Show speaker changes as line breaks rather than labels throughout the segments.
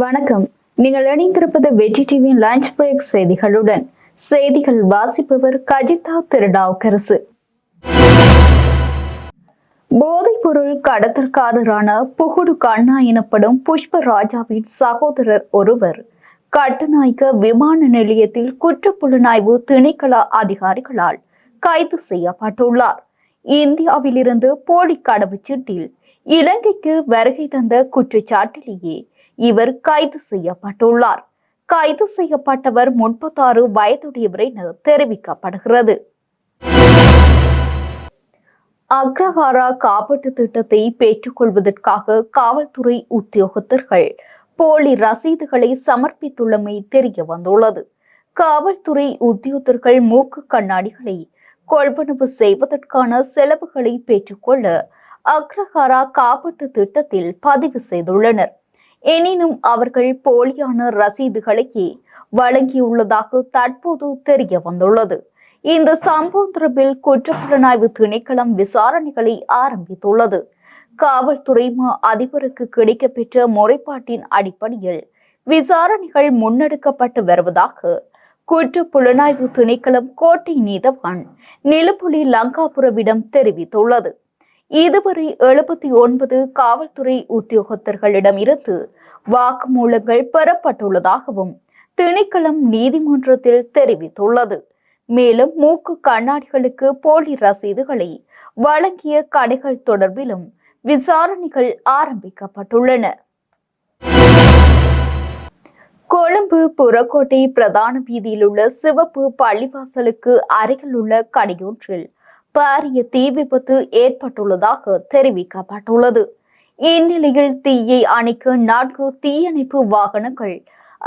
வணக்கம். நீங்கள் இணைந்திருப்பது வெற்றி டிவியின் லஞ்ச் பிரேக் செய்திகளுடன். செய்திகள் வாசிப்பவர் கஜிதா திருடாவுக்கரசு போதைப்பொருள் கடத்தல்காரரான புகுடு கண்ணா எனப்படும் புஷ்ப ராஜாவின் சகோதரர் ஒருவர் கட்டுநாயக்க விமான நிலையத்தில் குற்றப்புலனாய்வு திணைக்கள அதிகாரிகளால் கைது செய்யப்பட்டுள்ளார். இந்தியாவிலிருந்து போலி கடவுச்சீட்டில் இலங்கைக்கு வருகை தந்த குற்றச்சாட்டிலேயே இவர் கைது செய்யப்பட்டுள்ளார். கைது செய்யப்பட்டவர் முப்பத்தாறு வயதுடையவர் என தெரிவிக்கப்படுகிறது. அக்ரஹாரா காப்பீட்டு திட்டத்தை பெற்றுக்கொள்வதற்காக காவல்துறை உத்தியோகத்தர்கள் போலி ரசீதுகளை சமர்ப்பித்துள்ளமை தெரிய வந்துள்ளது காவல்துறை உத்தியோகத்தர்கள் மூக்கு கண்ணாடிகளை கொள்வனவு செய்வதற்கான செலவுகளை பெற்றுக்கொள்ள அக்ரஹாரா காப்பீட்டு திட்டத்தில் பதிவு செய்துள்ளனர். எனினும் அவர்கள் போலியான ரசீதுகளையே வழங்கியுள்ளதாக தற்போது தெரிய வந்துள்ளது. இந்த சம்பவம் தொடர்பில் குற்றப்புலனாய்வு திணைக்களம் விசாரணைகளை ஆரம்பித்துள்ளது. காவல்துறை மா அதிபருக்கு கிடைக்கப்பெற்ற முறைப்பாட்டின் அடிப்படையில் விசாரணைகள் முன்னெடுக்கப்பட்டு வருவதாக குற்ற புலனாய்வு திணைக்களம் கோட்டை நீதவான் நிலப்புலி லங்காபுரவிடம் தெரிவித்துள்ளது. இதுவரை எழுபத்தி ஒன்பது காவல்துறை உத்தியோகத்தர்களிடம் இருந்து வாக்குமூலங்கள் பெறப்பட்டுள்ளதாகவும் திணைக்களம் நீதிமன்றத்தில் தெரிவித்துள்ளது. மேலும் மூக்கு கண்ணாடிகளுக்கு போலி ரசீதுகளை வழங்கிய கடைகள் தொடர்பிலும் விசாரணைகள் ஆரம்பிக்கப்பட்டுள்ளன. கொழும்பு புறக்கோட்டை பிரதான வீதியில் உள்ள சிவப்பு பள்ளிவாசலுக்கு அருகில் உள்ள கடையொன்றில் பாரிய தீ விபத்து ஏற்பட்டுள்ளதாக தெரிவிக்கப்பட்டுள்ளது. இந்நிலையில் தீயை அணைக்க நான்கு தீயணைப்பு வாகனங்கள்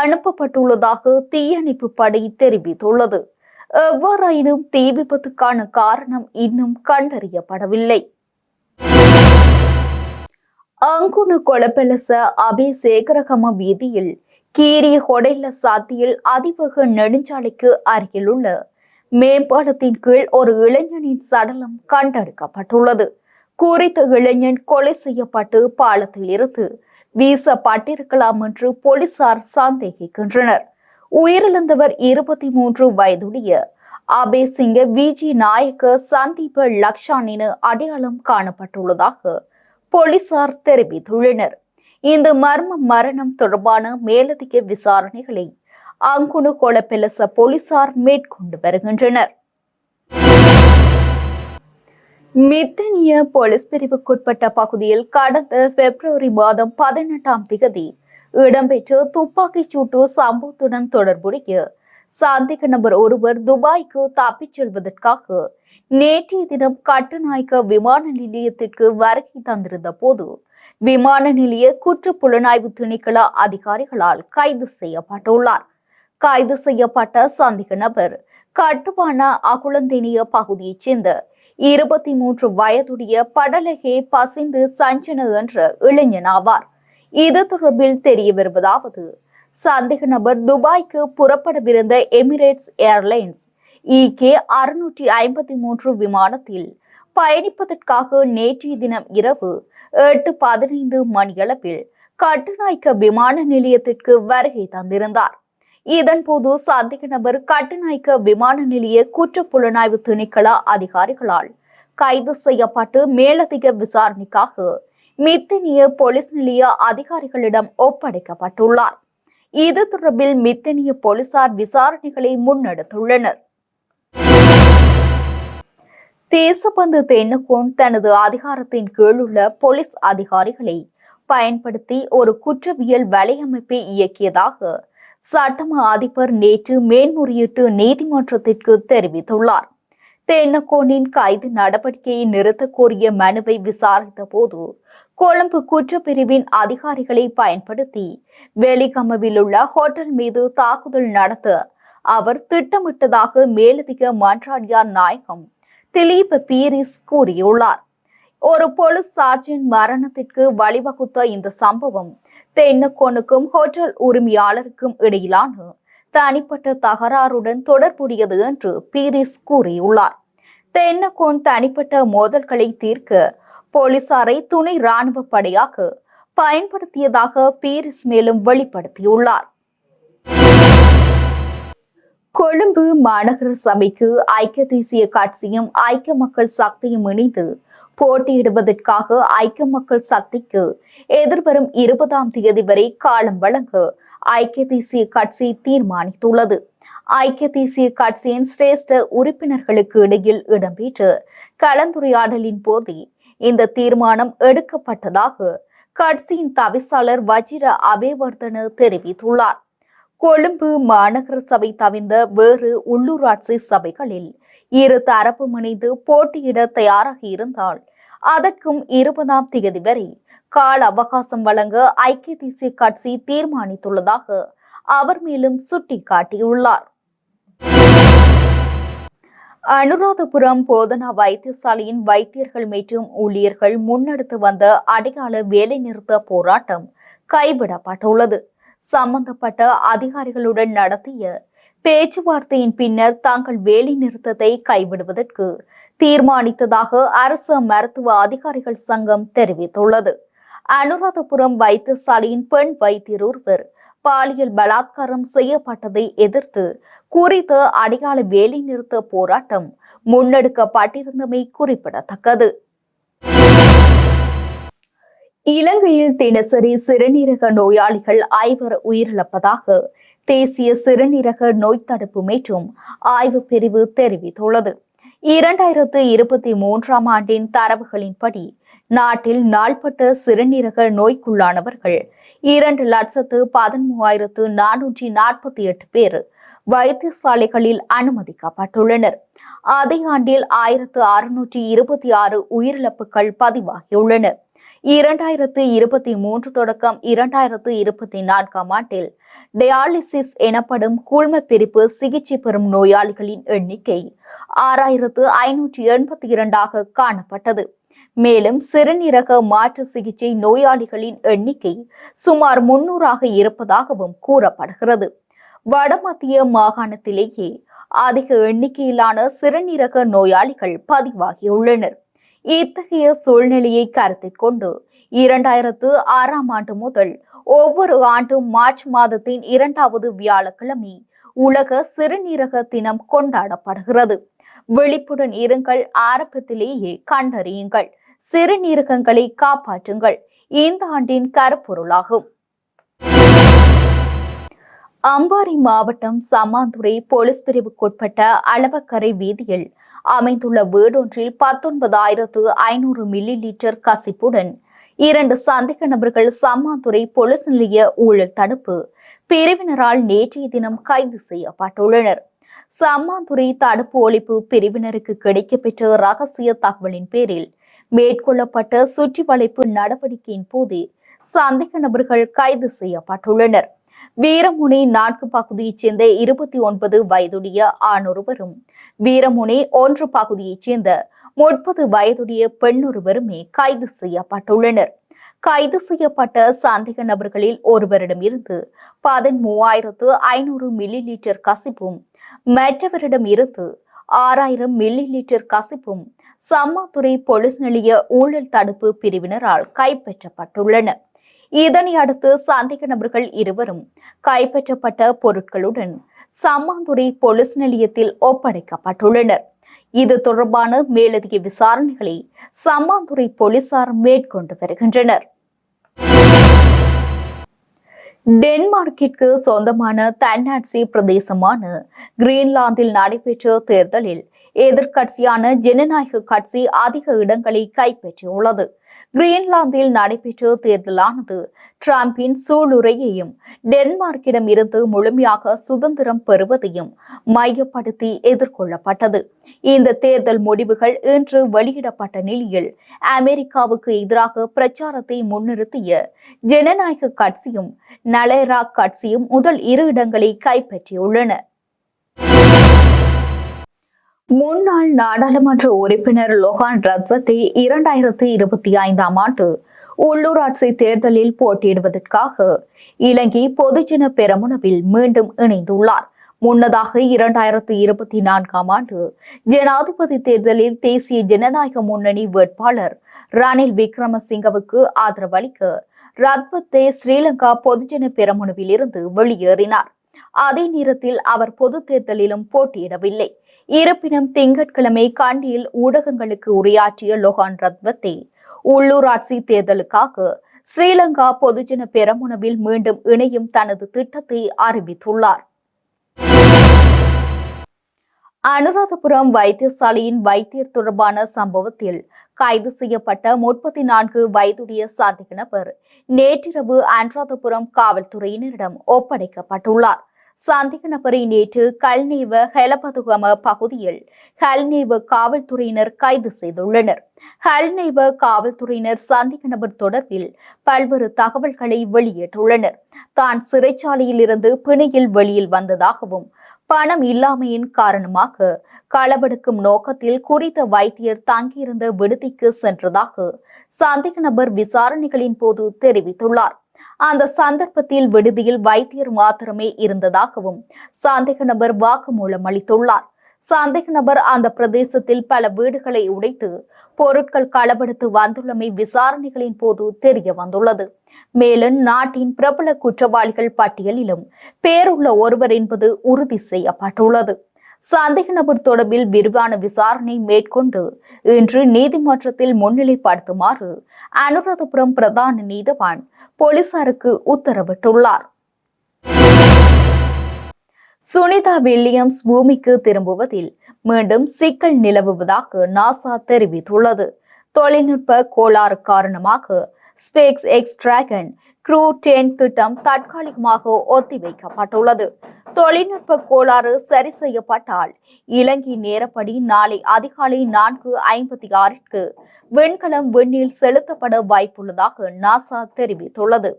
அனுப்பப்பட்டுள்ளதாக தீயணைப்பு படை தெரிவித்துள்ளது. எவ்வாறாயினும் தீ விபத்துக்கான காரணம் இன்னும் கண்டறியப்படவில்லை. அங்குண கொலப்பெலச அபே சேகரகம வீதியில் கீரிய ஹொடைல சாத்தியில் அதிவேக நெடுஞ்சாலைக்கு அருகிலுள்ள மேம்பாலத்தின் கீழ் ஒரு இளைஞனின் சடலம் கண்டெடுக்கப்பட்டுள்ளது. குறித்த இளைஞன் கொலை செய்யப்பட்டு பாலத்தில் இருந்து வீசப்பட்டிருக்கலாம் என்று போலீசார் சந்தேகிக்கின்றனர். உயிரிழந்தவர் இருபத்தி மூன்று வயதுடைய அபேசிங்க விஜி நாயக்க சந்தீப லக்ஷான் என அடையாளம் காணப்பட்டுள்ளதாக போலீசார் தெரிவித்துள்ளனர். இந்த மர்ம மரணம் தொடர்பான மேலதிக விசாரணைகளை அங்குணு கொலப்பெலச போலீசார் மேற்கொண்டு வருகின்றனர். மித்தனிய போலீஸ் பிரிவுக்குட்பட்ட பகுதியில் கடந்த பிப்ரவரி மாதம் பதினெட்டாம் திகதி இடம்பெற்ற துப்பாக்கிச் சூட்டு சம்பவத்துடன் தொடர்புடைய சந்தேக நபர் ஒருவர் துபாய்க்கு தப்பிச் செல்வதற்காக நேற்றைய தினம் கட்டுநாயக்க விமான நிலையத்திற்கு வருகை தந்திருந்த போது விமான நிலைய குற்ற புலனாய்வு திணைக்கள அதிகாரிகளால் கைது செய்யப்பட்டுள்ளார். கைது செய்யப்பட்ட சந்தேக நபர். கட்டுமான அகுளந்தினிய பகுதியைச் சேர்ந்த இருபத்தி மூன்று வயதுடைய படலகே பசிந்து சஞ்சன என்ற இளைஞன் ஆவார். இது தொடர்பில் தெரிய வருவதாவது சந்தேக நபர் துபாய்க்கு புறப்படவிருந்த எமிரேட்ஸ் ஏர்லைன்ஸ் இகே அறுநூற்றி ஐம்பத்தி மூன்று விமானத்தில் பயணிப்பதற்காக நேற்றைய தினம் இரவு எட்டு பதினைந்து மணியளவில் கட்டுநாய்க்க விமான நிலையத்திற்கு வருகை தந்திருந்தார். இதன்போது சந்தேக நபர் கட்டுநாய்க்க விமான நிலைய குற்ற புலனாய்வு திணைக்கள அதிகாரிகளால் கைது செய்யப்பட்டு மேலதிக விசாரணைக்காக மித்தனிய போலீஸ் நிலைய அதிகாரிகளிடம் ஒப்படைக்கப்பட்டுள்ளார். இது தொடர்பில் மித்தனிய போலீசார் விசாரணைகளை முன்னெடுத்துள்ளனர். தேசபந்து தென்னகோன் தனது அதிகாரத்தின் கீழ் உள்ள போலீஸ் அதிகாரிகளை பயன்படுத்தி ஒரு குற்றவியல் வலையமைப்பை இயக்கியதாக சட்டம அதிபர் நேற்று மேன்முறையீட்டு நீதிமன்றத்திற்கு தெரிவித்துள்ளார். தென்னக்கோனின் கைது நடவடிக்கையை நிறுத்த கோரிய மனுவை விசாரித்த போது கொழும்பு குற்றப்பிரிவின் அதிகாரிகளை பயன்படுத்தி வெலிகமவில் உள்ள ஹோட்டல் மீது தாக்குதல் நடத்த அவர் திட்டமிட்டதாக மேலதிக மன்றாடியார் நாயகம் திலீப் பீரிஸ் கூறியுள்ளார். ஒரு போலீஸ் சார்ஜின் மரணத்திற்கு வழிவகுத்த இந்த சம்பவம் தென்னக்கோனுக்கும் ஹோட்டல் உரிமையாளருக்கும் இடையிலான தனிப்பட்ட தகராறுடன் தொடர்புடையது என்று பீரிஸ் கூறியுள்ளார். தென்னக்கோன் தனிப்பட்ட மோதல்களை தீர்க்க போலீசாரை துணை ராணுவ படையாக பயன்படுத்தியதாக பீரிஸ் மேலும் வெளிப்படுத்தியுள்ளார். கொழும்பு மாநகர சபைக்கு ஐக்கிய தேசிய கட்சியும் ஐக்கிய மக்கள் சக்தியும் இணைந்து போட்டியிடுவதற்காக ஐக்கிய மக்கள் சக்திக்கு எதிர்வரும் இருபதாம் தேதி வரை காலம் வழங்க ஐக்கிய தேசிய கட்சி தீர்மானித்துள்ளது. ஐக்கிய தேசிய கட்சியின் சிரேஷ்ட உறுப்பினர்களுக்கு இடையில் இடம்பெற்ற கலந்துரையாடலின் போதே இந்த தீர்மானம் எடுக்கப்பட்டதாக கட்சியின் தவிசாளர் வஜிர அபேவர்தன தெரிவித்துள்ளார். கொழும்பு மாநகர சபை தவிர்ந்த வேறு உள்ளூராட்சி சபைகளில் இரு தரப்பும் இணைந்து போட்டியிட தயாராக இருந்தால் அதற்கும் இருபதாம் தேதி வரை கால அவகாசம் வழங்க ஐக்கிய தேசிய கட்சி தீர்மானித்துள்ளதாக அவர் மேலும் சுட்டிக்காட்டியுள்ளார். அனுராதபுரம் போதனா வைத்தியசாலையின் வைத்தியர்கள் மற்றும் ஊழியர்கள் முன்னெடுத்து வந்த அடையாள வேலைநிறுத்த போராட்டம் கைவிடப்பட்டுள்ளது. சம்பந்தப்பட்ட அதிகாரிகளுடன் நடத்திய பேச்சுவார்த்தையின் பின்னர் தாங்கள் வேலை நிறுத்தத்தை கைவிடுவதற்கு தீர்மானித்ததாக அரசு மருத்துவ அதிகாரிகள் சங்கம் தெரிவித்துள்ளது. அனுராதபுரம் வைத்தியசாலையின் பெண் வைத்தியர் ஒருவர் பாலியல் பலாத்காரம் செய்யப்பட்டதை எதிர்த்து குறித்த அடையாள வேலை நிறுத்த போராட்டம் முன்னெடுக்கப்பட்டிருந்தமை குறிப்பிடத்தக்கது. இலங்கையில் தினசரி சிறுநீரக நோயாளிகள் ஐவர் உயிரிழப்பதாக தேசிய சிறுநீரக நோய் தடுப்பு மற்றும் ஆய்வு பிரிவு தெரிவித்துள்ளது. இரண்டாயிரத்து இருபத்தி மூன்றாம் ஆண்டின் தரவுகளின்படி நாட்டில் நாள்பட்ட சிறுநீரக நோய்க்குள்ளானவர்கள் இரண்டு லட்சத்து பதிமூவாயிரத்து நானூற்றி நாற்பத்தி எட்டு பேர் வைத்தியசாலைகளில் அனுமதிக்கப்பட்டுள்ளனர். அதே ஆண்டில் ஆயிரத்து அறுநூற்றி இருபத்தி ஆறு உயிரிழப்புகள் பதிவாகியுள்ளன. இரண்டாயிரத்து இருபத்தி மூன்று தொடக்கம் இரண்டாயிரத்து இருபத்தி நான்காம் ஆண்டில் டயாலிசிஸ் எனப்படும் கூழ்ம பிரிப்பு சிகிச்சை பெறும் நோயாளிகளின் எண்ணிக்கை ஆறாயிரத்து ஐநூற்றி எண்பத்தி இரண்டாக காணப்பட்டது. மேலும் சிறுநீரக மாற்று சிகிச்சை நோயாளிகளின் எண்ணிக்கை சுமார் முன்னூறாக இருப்பதாகவும் கூறப்படுகிறது. வடமத்திய மாகாணத்திலேயே அதிக எண்ணிக்கையிலான சிறுநீரக நோயாளிகள் பதிவாகியுள்ளனர். இத்தகைய சூழ்நிலையை கருத்தில் கொண்டு இரண்டாயிரத்து ஆறாம் ஆண்டு முதல் ஒவ்வொரு ஆண்டும் மார்ச் மாதத்தின் இரண்டாவது வியாழக்கிழமை உலக சிறுநீரக தினம் கொண்டாடப்படுகிறது. விழிப்புடன் இருங்கள் ஆரம்பத்திலேயே கண்டறியுங்கள். சிறுநீரகங்களை காப்பாற்றுங்கள். இந்த ஆண்டின் கருப்பொருளாகும். அம்பாறை மாவட்டம் சம்மாந்துறை போலீஸ் பிரிவுக்குட்பட்ட அளவக்கரை வீதியில் அமைந்துள்ள வீடொன்றில் பத்தொன்பதாயிரத்து ஐநூறு மில்லி லிட்டர் கசிப்புடன் இரண்டு சந்தேக நபர்கள் சம்மாந்துறை போலீஸ் நிலைய ஊழல் தடுப்பு பிரிவினரால் நேற்றைய தினம் கைது செய்யப்பட்டுள்ளனர். சம்மாந்துறை தடுப்பு ஒழிப்பு பிரிவினருக்கு கிடைக்கப்பெற்ற ரகசிய தகவலின் பேரில் மேற்கொள்ளப்பட்ட சுற்றி வளைப்பு நடவடிக்கையின் போது சந்தேக நபர்கள் கைது செய்யப்பட்டுள்ளனர். வீரமுனை நான்கு பகுதியைச் சேர்ந்த இருபத்தி ஒன்பது வயதுடைய ஆணொருவரும் வீரமுனை ஒன்று பகுதியைச் சேர்ந்த முப்பது வயதுடைய பெண்ணொருவருமே கைது செய்யப்பட்டுள்ளனர். கைது செய்யப்பட்ட சந்தேக நபர்களில் ஒருவரிடமிருந்து பதிமூவாயிரத்து ஐநூறு மில்லி லிட்டர் கசிப்பும் மற்றவரிடம் இருந்து ஆறாயிரம் மில்லி லிட்டர் கசிப்பும் சம்மாத்துறை போலீஸ் நிலைய ஊழல் தடுப்பு பிரிவினரால் கைப்பற்றப்பட்டுள்ளன இதனை அடுத்து சந்தேக நபர்கள் இருவரும் கைப்பற்றப்பட்ட பொருட்களுடன் சம்மாந்துறை போலீஸ் நிலையத்தில் ஒப்படைக்கப்பட்டுள்ளனர். இது தொடர்பான மேலதிக விசாரணைகளை சம்மாந்துறை போலீசார் மேற்கொண்டு வருகின்றனர். டென்மார்க்கிற்கு சொந்தமான தன்னாட்சி பிரதேசமான கிரீன்லாந்தில் நடைபெற்ற தேர்தலில் எதிர்க்கட்சியான ஜனநாயக கட்சி அதிக இடங்களை கைப்பற்றியுள்ளது. கிரீன்லாந்தில் நடைபெற்ற தேர்தலானது டிரம்பின் சூளுரையையும் டென்மார்க்கிடம் இருந்து முழுமையாக சுதந்திரம் பெறுவதையும் மையப்படுத்தி எதிர்கொள்ளப்பட்டது. இந்த தேர்தல் முடிவுகள் இன்று வெளியிடப்பட்ட நிலையில் அமெரிக்காவுக்கு எதிராக பிரச்சாரத்தை முன்னிறுத்திய ஜனநாயக கட்சியும் நலேரா கட்சியும் முதல் இரு இடங்களை கைப்பற்றியுள்ளன. முன்னாள் நாடாளுமன்ற உறுப்பினர் லொஹான் ரத்வத்தை இரண்டாயிரத்தி இருபத்தி ஐந்தாம் ஆண்டு உள்ளூராட்சி தேர்தலில் போட்டியிடுவதற்காக இலங்கை பொதுஜன பெரமுனவில் மீண்டும் இணைந்துள்ளார். முன்னதாக இரண்டாயிரத்தி இருபத்தி நான்காம் ஆண்டு ஜனாதிபதி தேர்தலில் தேசிய ஜனநாயக முன்னணி வேட்பாளர் ரணில் விக்ரமசிங்கவுக்கு ஆதரவளிக்க ரத்வத்தே ஸ்ரீலங்கா பொதுஜன பெரமுனவில் இருந்து வெளியேறினார். அதே நேரத்தில் அவர் பொது தேர்தலிலும் போட்டியிடவில்லை. இருப்பினும் திங்கட்கிழமை கண்டியில் ஊடகங்களுக்கு உரையாற்றிய லொஹான் ரத்வத்தே உள்ளூராட்சி தேர்தலுக்காக ஸ்ரீலங்கா பொதுஜன பெரமுனவில் மீண்டும் இணையும் தனது திட்டத்தை அறிவித்துள்ளார். அனுராதபுரம் வைத்தியசாலையின் வைத்தியர் தொடர்பான சம்பவத்தில் கைது செய்யப்பட்ட முப்பத்தி நான்கு வயதுடைய சந்தேக நபர் நேற்றிரவு அனுராதபுரம் காவல்துறையினரிடம் ஒப்படைக்கப்பட்டுள்ளார். சந்தேக நபரை நேற்று கல்நேவ ஹெலபதுகம பகுதியில் ஹல்நேவ காவல்துறையினர் கைது செய்துள்ளனர். ஹல்நேவ காவல்துறையினர் சந்தேக நபர் தொடர்பில் பல்வேறு தகவல்களை வெளியிட்டுள்ளனர். தான் சிறைச்சாலையில் இருந்து பிணையில் வெளியில் வந்ததாகவும் பணம் இல்லாமையின் காரணமாக களவெடுக்கும் நோக்கத்தில் குறித்த வைத்தியர் தங்கியிருந்த விடுதிக்கு சென்றதாக சந்தேக நபர் விசாரணைகளின் போது தெரிவித்துள்ளார். அந்த சந்தர்ப்பத்தில் விடுதியில் வைத்தியர் மாத்திரமே இருந்ததாகவும் சந்தேக நபர் வாக்குமூலம் அளித்துள்ளார். சந்தேக நபர் அந்த பிரதேசத்தில் பல வீடுகளை உடைத்து பொருட்கள் களவெடுத்து வந்துள்ளமை விசாரணைகளின் போது தெரிய வந்துள்ளது. மேலும் நாட்டின் பிரபல குற்றவாளிகள் பட்டியலிலும் பேருள்ள ஒருவர் என்பது உறுதி செய்யப்பட்டுள்ளது. சந்தேக நபர் தொடர்பில் விரிவான விசாரணை மேற்கொண்டு இன்று நீதிமன்றத்தில் முன்னிலைப்படுத்துமாறு அனுராதபுரம் பிரதான நீதவான் போலீசாருக்கு உத்தரவிட்டுள்ளார். சுனிதா வில்லியம்ஸ் பூமிக்கு திரும்புவதில் மீண்டும் சிக்கல் நிலவுவதாக நாசா தெரிவித்துள்ளது. தொழில்நுட்ப கோளாறு காரணமாக SpaceX Dragon Crew ten திட்டம் தற்காலிகமாக ஒத்திவைக்கப்பட்டுள்ளது. தொழில்நுட்ப கோளாறு சரி செய்யப்பட்டால் இலங்கை நேரப்படி நாளை அதிகாலை நான்கு ஐம்பத்தி ஆறிற்கு விண்கலம் விண்ணில் செலுத்தப்பட வாய்ப்புள்ளதாக நாசா தெரிவித்துள்ளது.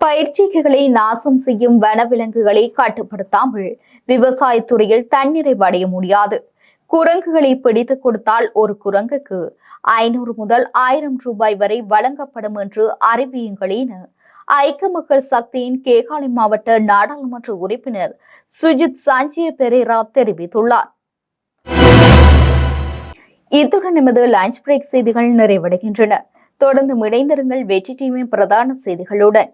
பயிற்சிகளை நாசம் செய்யும் வனவிலங்குகளை கட்டுப்படுத்தாமல் விவசாயத்துறையில் தண்ணீரை அடைய முடியாது. குரங்குகளை பிடித்துக் கொடுத்தால் ஒரு குரங்குக்கு ஐநூறு முதல் ஆயிரம் ரூபாய் வரை வழங்கப்படும் என்று அறிவியுங்கள் என ஐக்கிய மக்கள் சக்தியின் கேகாலை மாவட்ட நாடாளுமன்ற உறுப்பினர் சுஜித் சாஞ்சிய பெரேரா தெரிவித்துள்ளார். இத்துடன் எமது லஞ்ச் பிரேக் செய்திகள் நிறைவடைகின்றன. தொடர்ந்து இணைந்திருங்கள் வெற்றி டிவியின் பிரதான செய்திகளுடன்.